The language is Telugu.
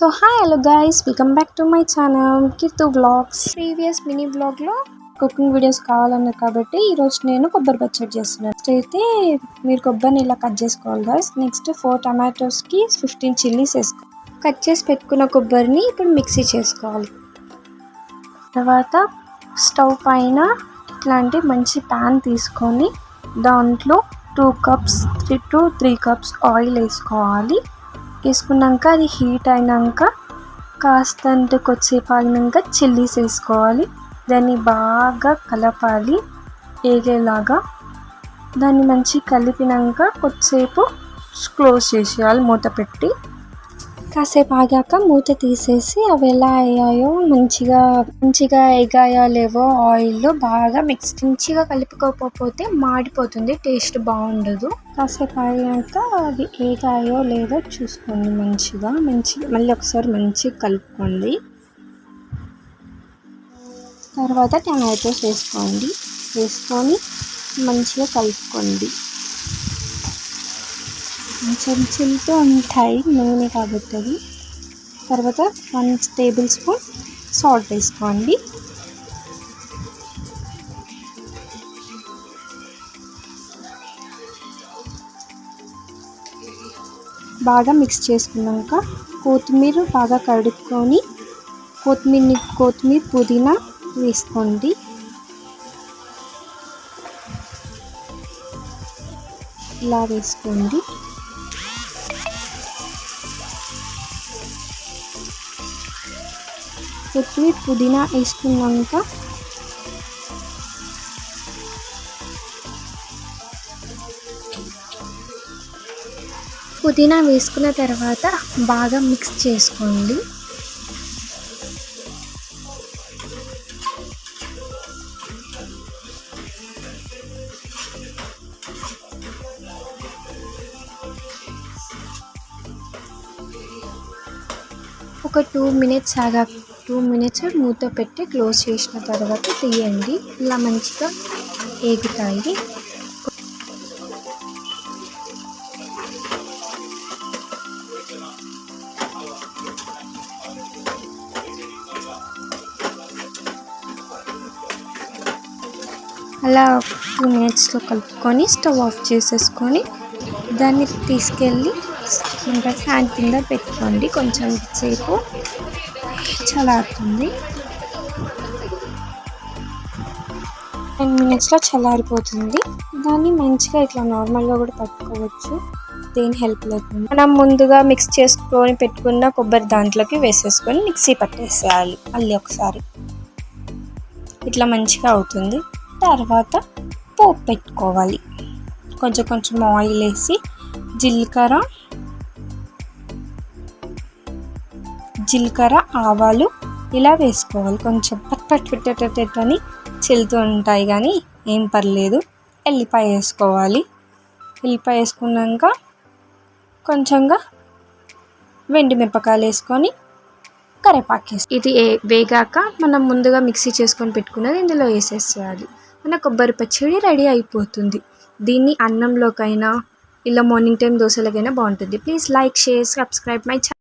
So hi hello guys welcome back to my channel Keerthu vlogs previous mini బ్లాగ్లో కుకింగ్ వీడియోస్ కావాలన్నారు కాబట్టి ఈరోజు నేను కొబ్బరి పచ్చడి చేస్తున్నాను. నెక్స్ట్ అయితే మీరు కొబ్బరిని ఇలా కట్ చేసుకోవాలి గైస్ నెక్స్ట్ ఫోర్ టమాటోస్కి ఫిఫ్టీన్ చిల్లీస్ వేసుకో. కట్ చేసి పెట్టుకున్న కొబ్బరిని ఇప్పుడు మిక్సీ చేసుకోవాలి. తర్వాత స్టవ్ పైన ఇట్లాంటి మంచి ప్యాన్ తీసుకొని దాంట్లో two cups three to three cups oil వేసుకోవాలి. వేసుకున్నాక అది హీట్ అయినాక కాస్తంత కొద్దిసేపు ఆగినాక చిల్లీస్ వేసుకోవాలి. దాన్ని బాగా కలపాలి ఏగేలాగా. దాన్ని మంచి కలిపినాక కొద్దిసేపు క్లోజ్ చేసేయాలి మూత పెట్టి. కాసేపు ఆగాక మూత తీసేసి అవి ఎలా అయ్యాయో మంచిగా మంచిగా ఎగాయో లేవో ఆయిల్లో బాగా మిక్స్ మంచిగా కలుపుకోకపోతే మాడిపోతుంది టేస్ట్ బాగుండదు. కాసేపు ఆగాక అవి ఏగాయో లేదో చూసుకోండి మంచిగా మంచిగా మళ్ళీ ఒకసారి మంచిగా కలుపుకోండి. తర్వాత టమాటోస్ వేసుకోండి వేసుకొని మంచిగా కలుపుకోండి. కొంచెం మిఠాయి నూనె కాబట్టి అది. తర్వాత వన్ టేబుల్ స్పూన్ సాల్ట్ వేసుకోండి. బాగా మిక్స్ చేసుకున్నాక కొత్తిమీర బాగా కడుక్కొని కొత్తిమీర కొత్తిమీర పుదీనా వేసుకోండి. ఇలా వేసుకోండి. కొత్తిమీర పుదీనా వేసుకున్నాక పుదీనా వేసుకున్న తర్వాత బాగా మిక్స్ చేసుకోండి. ఒక టూ మినిట్స్ ఆగా టూ మినిట్స్ మూత పెట్టి క్లోజ్ చేసిన తర్వాత తీయండి. ఇలా మంచిగా ఏగుతాయి. అలా టూ మినిట్స్లో కలుపుకొని స్టవ్ ఆఫ్ చేసేసుకొని దాన్ని తీసుకెళ్ళి ఇంకా ఫ్యాన్ కింద పెట్టుకోండి. కొంచెం సేపు చల్లారుతుంది టెన్ మినిట్స్లో చల్లారిపోతుంది. దాన్ని మంచిగా ఇట్లా నార్మల్గా కూడా పట్టుకోవచ్చు. దేని హెల్ప్ లేకుండా. మనం ముందుగా మిక్స్ చేసుకొని పెట్టుకున్న కొబ్బరి దాంట్లోకి వేసేసుకొని మిక్సీ పట్టేసేయాలి. మళ్ళీ ఒకసారి. ఇట్లా మంచిగా అవుతుంది. తర్వాత పోపు పెట్టుకోవాలి. కొంచెం కొంచెం ఆయిల్ వేసి జీలకర్ర జీలకర్ర ఆవాలు ఇలా వేసుకోవాలి. కొంచెం పట్ పట్ పెట్టేటట్టని చెల్లుతూ ఉంటాయి కానీ ఏం పర్లేదు. ఎల్లిపాయ వేసుకోవాలి. ఎల్లిపాయ వేసుకున్నాక కొంచెంగా వెండి మిరపకాయలు వేసుకొని కరివేపాకు ఇది వేగాక మనం ముందుగా మిక్సీ చేసుకొని పెట్టుకున్నది ఇందులో వేసేసేయాలి. మన కొబ్బరి పచ్చడి రెడీ అయిపోతుంది. దీన్ని అన్నంలోకైనా ఇలా మార్నింగ్ టైం దోశలకైనా బాగుంటుంది. Please like share subscribe my channel